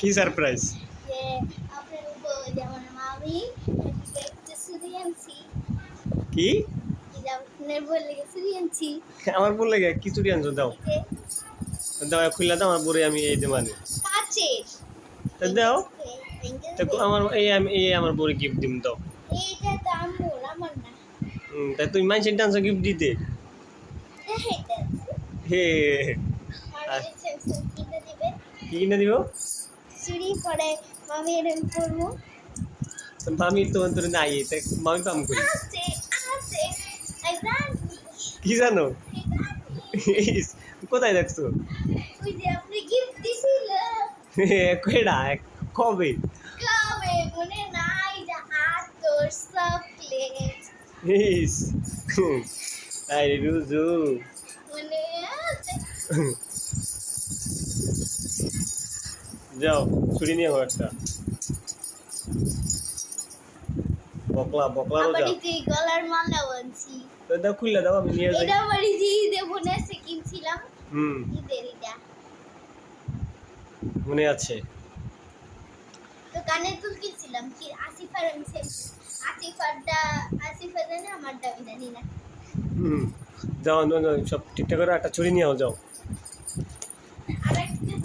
কি সারপ্রাইজ? কি? বলে আমার বললে গে কি চুরি আনছো? দাও। দাও খুললা দাও আমার বরে আমি এই দে মানে কাচের। তা দাও। আমার এই আমি এই আমার বরে গিফট দিম দাও। এইটা তো আমার আমার না। হুম, তা তুমি মানুষের ডান্স গিফট দিতে? এইটা হে। কি কিনে দিব? চুরি পরে মামি এরকম করব। মামি তো অন্তর নাই তা মামি করি আছে আছে। একদম কি জানো? কোথায় দেখছ? কেডা কবে? কবে? মনে নাই যে আতর চকলেট। ইস আরে রুজু। মনে আছে? যাও ছুরি নিয়ে হো একটা। বকলা বকলারও আবার যাও। এই গলার মালা বানছি। তো দাও খুললে দাও আমি নিয়ে যাই। এটা আমার যে ঈদে মনে আছে কিনছিলাম। হুম। ঈদের এটা। মনে আছে। তো কানে দুল কিনছিলাম। কি আসিফার আনছে আসিফারটা আসিফা জানে আমারটা আমি জানি না। হুম। যাও যাও, যাও, সব ঠিকঠাক করে একটা ছুরি নিয়ে যাও।